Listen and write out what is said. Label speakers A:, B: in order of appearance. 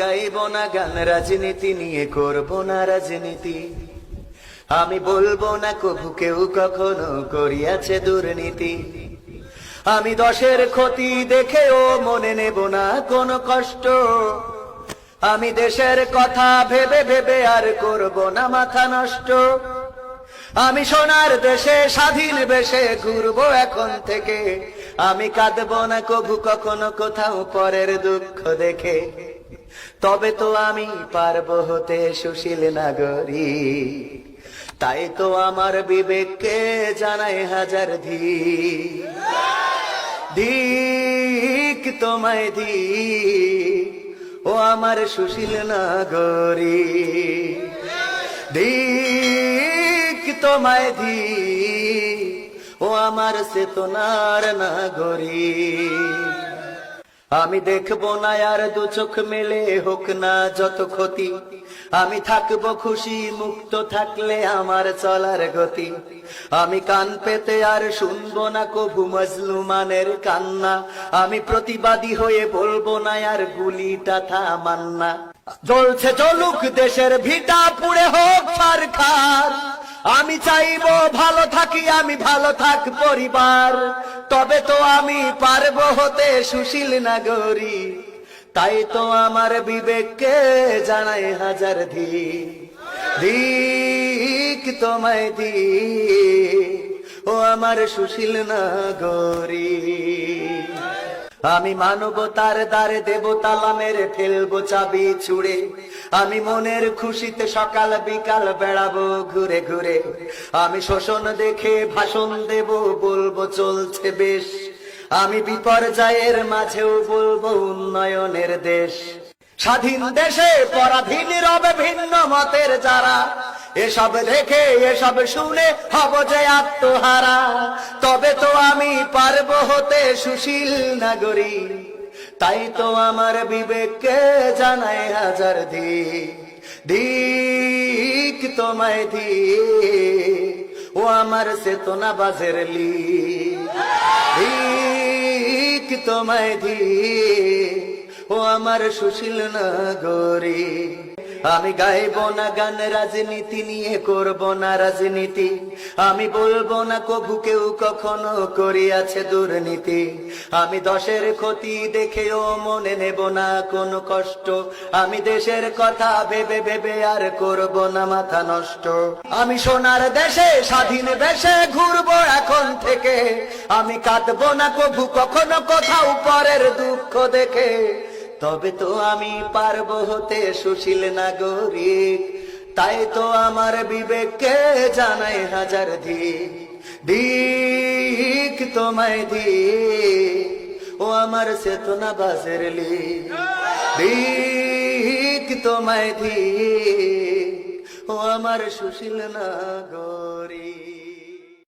A: গাইব না গান, রাজনীতি নিয়ে করব না রাজনীতি। আমি বলব না কভু কেউ কখনো করিয়াছে দুর্নীতি। আমি দশের ক্ষতি দেখেও মনে নেব না কোনো কষ্ট। আমি দেশের কথা ভেবে ভেবে আর করব না মাথা নষ্ট। আমি সোনার দেশে স্বাধীন বেশে ঘুরবো এখন থেকে। আমি কাঁদবো না কভু কখনো কোথাও পরের দুঃখ দেখে। তবে তো আমি পারব হতে সুশীল নাগরী তাই তো আমার বিবেককে জানাই হাজার ধি ধিক তোমায় ধি ও আমার সুশীল নাগরী দিক তোমায় দি ও আমার চেতনার নাগরী আমি দেখব না আর দু চোখ মেলে হোক না যত ক্ষতি। আমি থাকব খুশি, মুক্ত থাকলে আমার চলার গতি। আমি কান পেতে আর শুনব না কভু মজলুমানের কান্না। আমি প্রতিবাদী হয়ে বলব না আর গুলিটা থামান্না। জ্বলছে চলুক দেশের ভিটা, পুড়ে হোক সরকার আমি চাইব ভালো থাকি, আমি ভালো থাক পরিবার। তবে তো আমি পারব হতে সুশীল নাগরী তাই তো আমার বিবেককে জানাই হাজার দিক। তোমায় দি ও আমার সুশীল নাগরী আমি মানবতার দ্বারে দেবতালা মেরে ফেলব চাবি ছুড়ে। আমি মনের খুশিতে সকাল বিকাল বেড়াবো ঘুরে ঘুরে। আমি শোষণ দেখে ভাষণ দেব, বলব, চলছে বেশ। আমি বিপর্যয়ের মাঝেও বলব, উন্নয়নের দেশ। স্বাধীন দেশে পরাধীন রবে ভিন্ন মতের যারা। এসব দেখে, এসব শুনে হব যে আত্মহারা। তবে তো আমি পারব হতে সুশীল নাগরী। তাই তো আমার বিবেককে জানাই হাজার দি দিক তোমায় দি ও আমার চেতনা বাজের লি দিক তোমায় দি ও আমার সুশীল নাগরী। আমি গাইব না গান, রাজনীতি নিয়ে করব না রাজনীতি। আমি বলব না কভু কেউ কখনো করিয়াছে দুর্নীতি। আমি দশের ক্ষতি দেখেও মনে নেব না কোনো কষ্ট। আমি দেশের কথা ভেবে ভেবে আর করব না মাথা নষ্ট। আমি সোনার দেশে, স্বাধীন দেশে ঘুরবো এখন থেকে। আমি কাঁদবো না কভু কখনো কোথাও পরের দুঃখ দেখে। তবে তো আমি পারব হতে সুশীল নাগরিক। তাই তো আমার বিবেককে জানাই হাজার দিক। তোমায় দি ও আমার চেতনা বাজের লি দিক তোমায় দি ও আমার সুশীল নাগরিক।